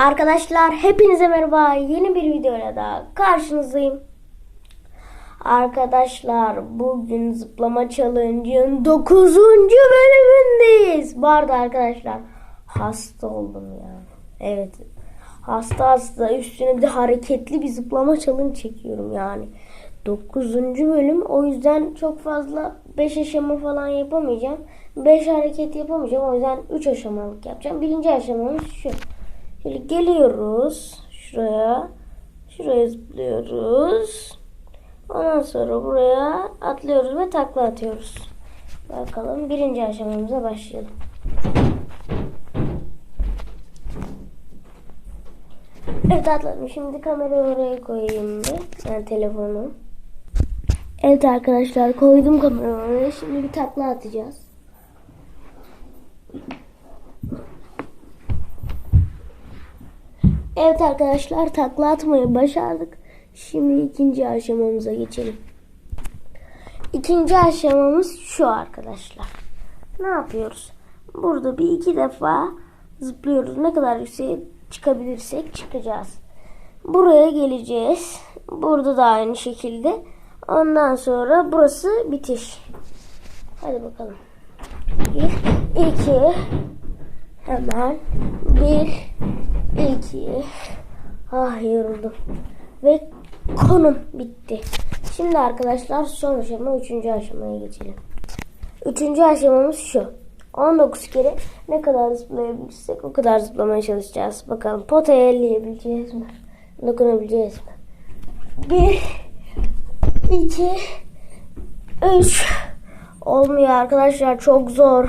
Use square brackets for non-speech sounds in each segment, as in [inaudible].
Arkadaşlar hepinize merhaba. Yeni bir videoyla daha karşınızdayım. Arkadaşlar bugün zıplama challenge'ın 9. bölümündeyiz. Bu arkadaşlar hasta oldum ya. Evet. Hasta hasta üstüne bir de hareketli bir zıplama challenge çekiyorum yani. 9. bölüm o yüzden çok fazla 5 aşama falan yapamayacağım. 5 hareket yapamayacağım o yüzden 3 aşamalık yapacağım. Birinci aşamamız şu. Şöyle geliyoruz şuraya. Şuraya zıplıyoruz. Ondan sonra buraya atlıyoruz ve takla atıyoruz. Bakalım birinci aşamamıza başlayalım. Evet atladım. Şimdi kamerayı oraya koyayım bir. Yani telefonu. Evet arkadaşlar koydum kamerayı oraya. Şimdi bir takla atacağız. Evet arkadaşlar takla atmayı başardık. Şimdi ikinci aşamamıza geçelim. İkinci aşamamız şu arkadaşlar. Ne yapıyoruz? Burada bir iki defa zıplıyoruz. Ne kadar yükseğe çıkabilirsek çıkacağız. Buraya geleceğiz. Burada da aynı şekilde. Ondan sonra burası bitiş. Hadi bakalım. Bir, iki, hemen bir, iki. Ah yoruldum. Ve konum bitti. Şimdi arkadaşlar son aşama üçüncü aşamaya geçelim. Üçüncü aşamamız şu. 19 kere ne kadar zıplayabilirsek o kadar zıplamaya çalışacağız. Bakalım potaya elleyebileceğiz mi? Dokunabileceğiz mi? Bir, iki, üç. Olmuyor arkadaşlar çok zor.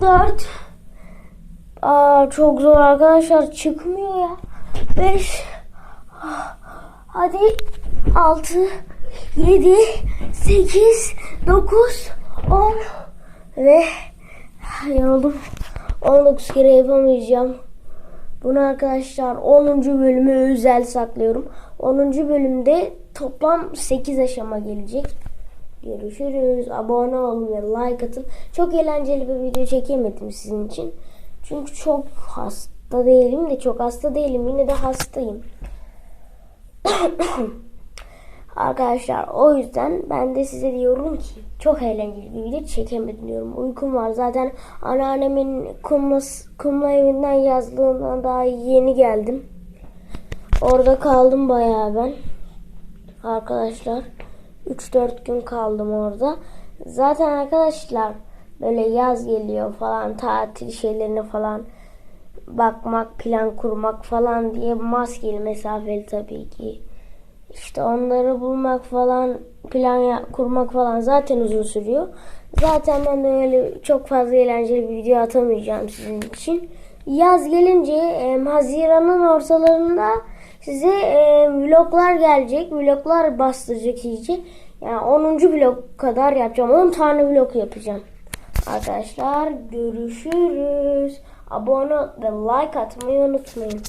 Dört. Aa, çok zor arkadaşlar çıkmıyor ya. Beş. Hadi. Altı. Yedi. Sekiz. Dokuz. On. Ve yoruldum. 19 kere yapamayacağım. Bunu arkadaşlar 10. bölümü özel saklıyorum. 10. bölümde toplam 8 aşama gelecek. Görüşürüz. Abone olun ve like atın. Çok eğlenceli bir video çekemedim sizin için. Çünkü çok hasta değilim de çok hasta değilim. Yine de hastayım. [coughs] Arkadaşlar o yüzden ben de size diyorum ki çok eğlenceli bir video çekemedim diyorum. Uykum var. Zaten anneannemin kumlas, kumla evinden yazlığından daha yeni geldim. Orada kaldım bayağı ben. Arkadaşlar 3-4 gün kaldım orada. Zaten arkadaşlar böyle yaz geliyor falan tatil şeylerine falan bakmak, plan kurmak falan diye maskeli mesafeli tabii ki. İşte onları bulmak falan plan kurmak falan zaten uzun sürüyor. Zaten ben de öyle çok fazla eğlenceli bir video atamayacağım sizin için. Yaz gelince e, Haziran'ın ortalarında size e, vloglar gelecek. Vloglar bastıracak iyice. Yani 10. vlog kadar yapacağım. 10 tane vlog yapacağım. Arkadaşlar görüşürüz. Abone ve like atmayı unutmayın.